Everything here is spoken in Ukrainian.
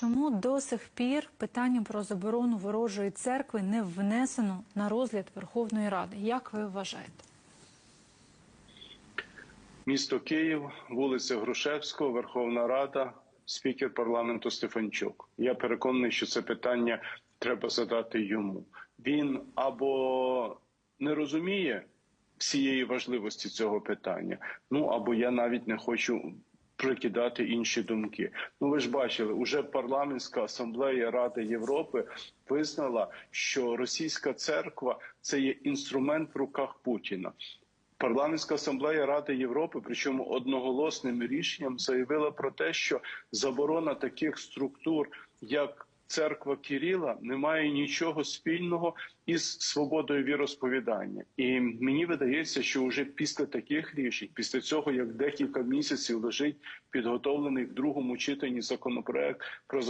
Чому до сих пір питання про заборону ворожої церкви не внесено на розгляд Верховної Ради? Як ви вважаєте? Місто Київ, вулиця Грушевського, Верховна Рада, спікер парламенту Стефанчук. Я переконаний, що це питання треба задати йому. Він або не розуміє всієї важливості цього питання, ну або я навіть не хочу прикидати інші думки. Ну ви ж бачили, уже парламентська асамблея Ради Європи визнала, що російська церква це є інструмент в руках Путіна. Парламентська асамблея Ради Європи, причому одноголосним рішенням, заявила про те, що заборона таких структур, як церква Кіріла, не має нічого спільного із свободою віросповідання. І мені видається, що вже після таких рішень, після цього як декілька місяців лежить підготовлений в другому читанні законопроект про